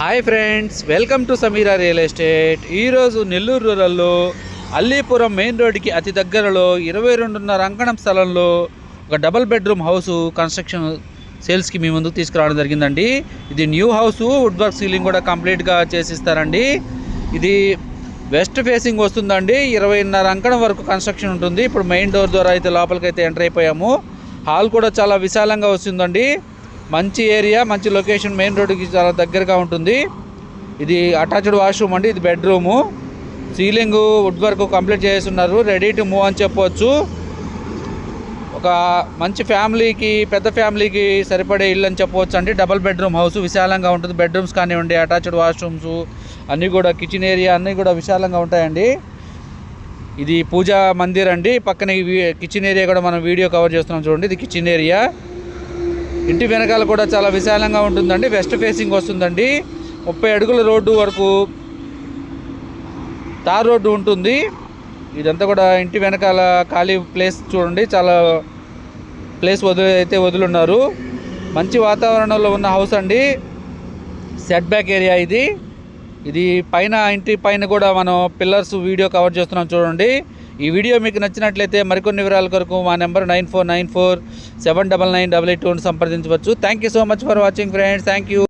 Hi friends welcome to Sameera real estate. ఈరోజు నెల్లూరు రూరల్లో Allipuram main రోడ్డుకి అతి దగ్గరలో ఇరవై రెండున్నర అంకణం స్థలంలో ఒక డబుల్ బెడ్రూమ్ హౌస్ కన్స్ట్రక్షన్ సేల్స్కి మీ ముందుకు తీసుకురావడం జరిగిందండి. ఇది new house wood work ceiling కూడా కంప్లీట్గా చేసిస్తారండి. ఇది వెస్ట్ ఫేసింగ్ వస్తుందండి. ఇరవైన్నర అంకణం వరకు కన్స్ట్రక్షన్ ఉంటుంది. ఇప్పుడు మెయిన్ డోర్ ద్వారా అయితే లోపలికి అయితే ఎంటర్ అయిపోయాము. హాల్ కూడా చాలా విశాలంగా వస్తుందండి. మంచి ఏరియా మంచి లొకేషన్ మెయిన్ రోడ్డుకి చాలా దగ్గరగా ఉంటుంది. ఇది అటాచ్డ్ వాష్రూమ్ అండి ఇది bedroom. Ceiling wood work complete చేస్తున్నారు రెడీ టు మూవ్ అని చెప్పవచ్చు ఒక మంచి ఫ్యామిలీకి పెద్ద ఫ్యామిలీకి సరిపడే ఇల్లు అని చెప్పవచ్చు అండి. డబల్ బెడ్రూమ్ హౌస్ విశాలంగా ఉంటుంది. బెడ్రూమ్స్ కానివ్వండి అటాచ్డ్ వాష్రూమ్స్ అన్నీ కూడా కిచెన్ ఏరియా అన్నీ కూడా విశాలంగా ఉంటాయండి. ఇది పూజా మందిర్ అండి. పక్కన కిచెన్ ఏరియా కూడా మనం వీడియో కవర్ చేస్తున్నాం చూడండి. ఇది కిచెన్ ఏరియా. ఇంటి వెనకాల కూడా చాలా విశాలంగా ఉంటుందండి. వెస్ట్ ఫేసింగ్ వస్తుందండి. ముప్పై అడుగుల రోడ్డు వరకు తార్ రోడ్డు ఉంటుంది. ఇదంతా కూడా ఇంటి వెనకాల ఖాళీ ప్లేస్ చూడండి. చాలా ప్లేస్ వదిలి అయితే వదిలిన్నారు. మంచి వాతావరణంలో ఉన్న హౌస్ అండి. సెట్ బ్యాక్ ఏరియా ఇది. ఇది పైన ఇంటి పైన కూడా మనం పిల్లర్స్ వీడియో కవర్ చేస్తున్నాం చూడండి. ఈ వీడియో మీకు నచ్చినట్లయితే మరికొన్ని వివరాల కొరకు మా number nine four nine four seven double nine double eight టూని సంప్రదించవచ్చు. Thank you so much for watching friends thank you